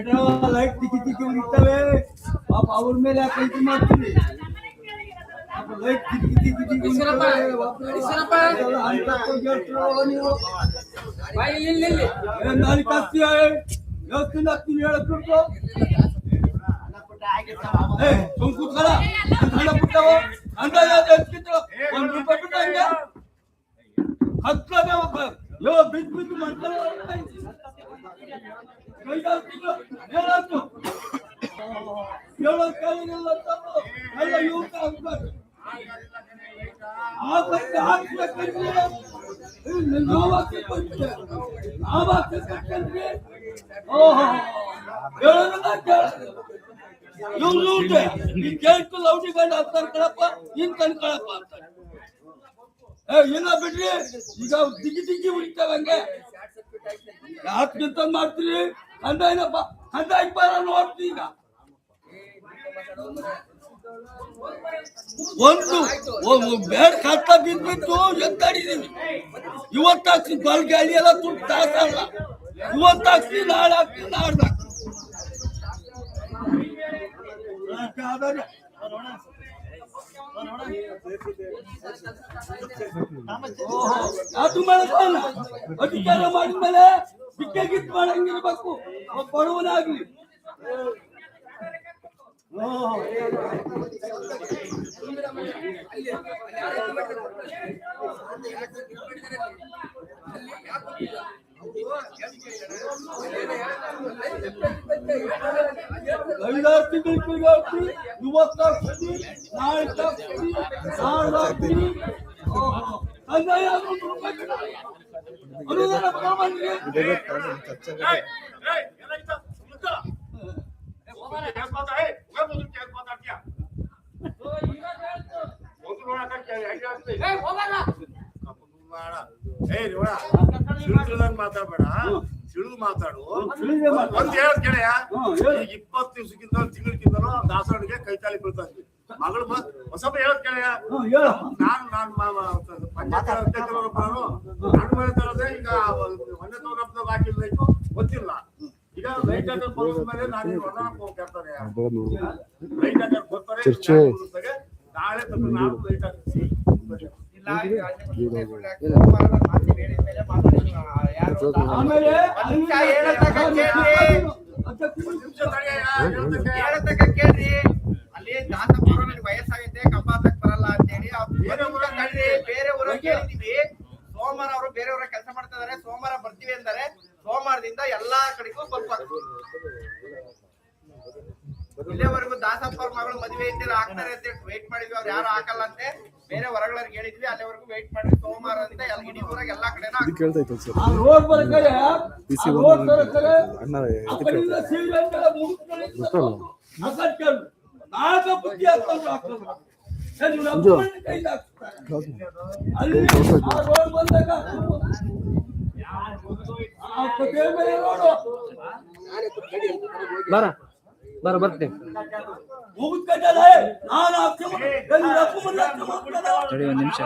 ಹೇಳಿ ಲೈಟ್ ತಿಕ್ಕಿ ತಿಕ್ಕಿ ಉಳಿತವೆ ಪಾಪ ಅವ್ರ ಮೇಲೆ ಯಾಕೆ ಇದು ಮಾಡ್ತೀವಿ ಲೈಟ್ ತಿಕ್ಕಿ ತಿಕ್ಕಿ ತಿಕ್ಕಿ ಉಳಿತವೆ. ಅದೆಲ್ಲ ಅಂತ ಹೋಗಿ ಹೇಳ್ತೀರಲ್ವ ನೀವು ಏನ್ ನಾಲ್ಕು ಹಾಕ್ತೀಯ ಯೋಚನೆ ಹಾಕ್ತೀನಿ ಹೇಳಕ್ ಬಿಟ್ಟು ಏ ಸುಮ್ ಕೂತ್ಕೊಳ್ಳ ಅಂತ ಹಣ ಬಿಟ್ಟವು ಅಂದಾಜು ಅದು ಎಷ್ಟಿತ್ತು? ಒಂದ್ ರೂಪಾಯಿ ಬಿಟ್ಟು ಹಂಗೆ ಹತ್ತನೇ ಒಬ್ಬ ಯೋ ಬಿದ್ದು ಬಿದ್ದು ಮಾಡ್ತಾರೆ ಎಲ್ಲ ಹಾಕ್ಬೇಕು ಹಾಕಕ್ಕೆ ಹಾಕ್ಬೇಕಂದ್ರೆ ನಾವು ಹಾಕ್ಬೇಕಂದ್ರೆ ನಾವು ಹಾಕ್ಬೇಕಂದ್ರೆ ಓಹೋ ಹೇಳೋದನ್ನ ಕೇಳ ಉಂಟೆ ಈ ಕೇಳ್ಕು ಲೌಟಿ ಗಂಡ ಅಂತಾನೆ ಕಣಪ್ಪ ಇನ್ ಏ ಬಿಡ್ರಿ ಈಗ ದಿಗಿ ದಿಗಿ ಉಳಿತಾವ ಹಂಗೆ ಯಾಕೆ ಮಾಡ್ತೀರಿ? ಕಂದಾಯನಪ್ಪ ಏನಪ್ಪ ಬರ ನೋಡ್ತೀನಿ ಈಗ. ಒಂದು ಬೇಡ ಕಷ್ಟ ಬಿದ್ಬಿಟ್ಟು ಎತ್ತಾಡಿದೀವಿ ಇವತ್ತಾಕ್ಸಿ ಗಾಳಿ ಎಲ್ಲ ತುಂಬ ತಾಸಲ್ಲ ಇವತ್ತಾಕ್ಸಿ ನಾಳೆ ಹಾಕ್ತೀನಿ ನಾಡ್ದು. ಹಾಕ್ತೀನಿ. ಅದು ಮಾಡಲ್ಲ ಅಧಿಕಾರ ಮಾಡಿದ್ಮೇಲೆ ಬಿಕ್ಕೆ ಗಿತ್ ಮಾಡಂಗಿರ್ಬೇಕು ಒಬ್ಬ ಬಡವನಾಗ್ಲಿ ಐದಾರು ತಿಂಗಳು ಕೈಗಾಗ್ತಿ ಇವತ್ತಾಗ್ತಿ ನಾಳೆ ಆಗ್ತಿ ನಾಳೆ ಆಗ್ತಿ ಕಂದಾಯ ಅನ್ನೋದು ರೂಪಾಯಿ ಬೇಡ. ಅನುದಾನ ತಗೊಂಡ್ಬಂದ್ರಿ. ಮಾತಾಡ್ಬೇಡ ತಿಳಿದು ಮಾತಾಡು. ತಿಳಿದೇ ಮಾತಾಡು. ಒಂದ್ ಹೇಳದ್ ಹೇಳು. ಈಗ ಇಪ್ಪತ್ತು ದಿವಸಕ್ಕಿಂತ ತಿಂಗಳಿಗಿಂತಲೂ ದಾಸವಾಣಿಗೆ ಕೈತಾಲಿ ಬೀಳ್ತಾ ಇದ್ವಿ ಮಗಳು ಹೊಸಬ ಹೇಳದ್ ಕೇಳಯ್ಯ ಹೇಳು. ನಾನು ನಾನು ಪಂಚಾಯತ್ ಅಧ್ಯಕ್ಷರೊಬ್ಬ ನಾನು ಹೇಳ್ತಾರದೆ ಈಗ ಒಂದೇ ಬಾಕಿ ಹಾಕಿಲ್ಲ ಇತ್ತು ಗೊತ್ತಿಲ್ಲ. ಈಗ ಲೈಟ್ ಹಾಕರ್ ಬರೋದ್ ಮೇಲೆ ನಾನು ಹೊರಡಕ್ ಹೋಗ್ತಾರೆ ಲೈಟ್ ಹಾಕರ್ ಬರ್ತಾರೆ. ನಾಳೆ ತಮ್ಮ ನಾನು ಲೈಟ್ ಹಾಕ್ತೀನಿ ಆಮೇಲೆ ಹೇಳತಕ್ಕ ಕೇಳ್ರಿ. ಅಲ್ಲಿ ವಯಸ್ಸಾಗೈತೆ ಹಾಕಕ್ ಬರಲ್ಲ ಅಂತ ಹೇಳಿ ಬೇರೆ ಊರ ಕಳ್ರಿ ಬೇರೆ ಊರ ಕೇಳಿದೀವಿ ಸೋಮವಾರ ಅವರು ಬೇರೆ ಊರ ಕೆಲಸ ಮಾಡ್ತಾ ಇದಾರೆ ಸೋಮವಾರ ಬರ್ತೀವಿ ಅಂತಾರೆ ಸೋಮವಾರದಿಂದ ಎಲ್ಲಾ ಕಡೆಗೂ ಸ್ವಲ್ಪ ಇಲ್ಲೇವರೆಗೂ ದಾಸಪ್ಪ ಅವ್ರ ಮಗಳು ಮದುವೆ ಇದ್ದಿಲ್ಲ ಹಾಕ್ತಾರೆ ಅಂತ ವೇಟ್ ಮಾಡಿದ್ವಿ ಅವ್ರು ಯಾರು ಹಾಕಲ್ಲ ಅಂತೆ ಬೇರೆ ಹೊರಗಳವ್ರಿಗೆ ಹೇಳಿದ್ವಿ ಅಲ್ಲಿವರೆಗೂ ವೇಟ್ ಮಾಡಿ ಸೋಮವಾರ ಅಂತ ಎಲ್ಲ ಇಡೀ ಊರಾಗ ಎಲ್ಲಾ ಕಡೆನೂ ಹಾಕ್ತಾರೆ. ಕೇಳ್ತಾ ಇತ್ತು ಸರ್ ಬರ್ಕರೆ ಅಣ್ಣ ಬರ. बरोबर ते. निमिष.